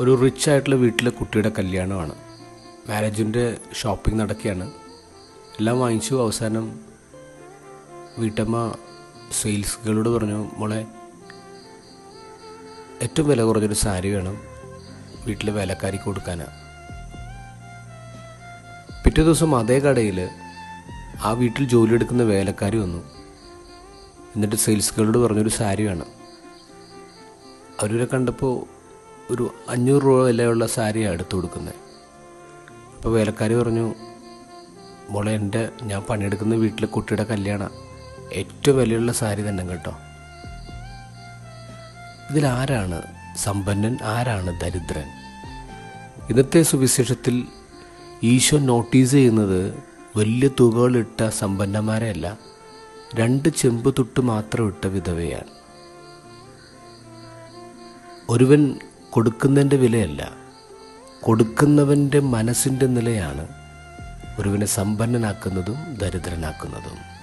ഒരു റിച്ച് ആയിട്ടുള്ള വീട്ടിലെ കുട്ടിയുടെ കല്യാണമാണ്. മാരേജിന്റെ ഷോപ്പിംഗ് നടക്കുകയാണ്. എല്ലാം വാങ്ങിച്ചു. അവസാനം വീട്ടമ്മ സെയിൽസ് പറഞ്ഞു മോളെ ഏറ്റവും വില കുറഞ്ഞൊരു സാരി വേണം. വീട്ടിലെ വേലക്കാരിക്ക് കൊടുക്കാനാണ് പിറ്റേ ദിവസം അതേ കടയിൽ ആ വീട്ടിൽ ജോലി എടുക്കുന്ന വേലക്കാരി വന്നു. എന്നിട്ട് സെയിൽസ് ഗേളോട് പറഞ്ഞൊരു സാരി വേണം. അവരെ കണ്ടപ്പോൾ ഒരു അഞ്ഞൂറ് രൂപ വിലയുള്ള സാരിയാണ് എടുത്തു കൊടുക്കുന്നത്. അപ്പോൾ വേലക്കാരി പറഞ്ഞു മോളെ എന്റെ ഞാൻ പണിയെടുക്കുന്ന വീട്ടിലെ കുട്ടിയുടെ കല്യാണം ഏറ്റവും വിലയുള്ള സാരി തന്നെ കേട്ടോ. ഇതിലാരാണ് സമ്പന്നൻ? ആരാണ് ദരിദ്രൻ? ഇന്നത്തെ സുവിശേഷത്തിൽ ഈശോ നോട്ടീസ് ചെയ്യുന്നത് വലിയ തുകകളിട്ട സമ്പന്നന്മാരെയല്ല രണ്ട് ചെമ്പ് തൊട്ട് മാത്രം ഇട്ട വിധവയാണ്. ഒരുവൻ കൊടുക്കുന്നതിന്റെ വിലയല്ല. കൊടുക്കുന്നവന്റെ മനസ്സിന്റെ നിലയാണ് ഒരുവിനെ സമ്പന്നനാക്കുന്നതും ദരിദ്രനാക്കുന്നതും.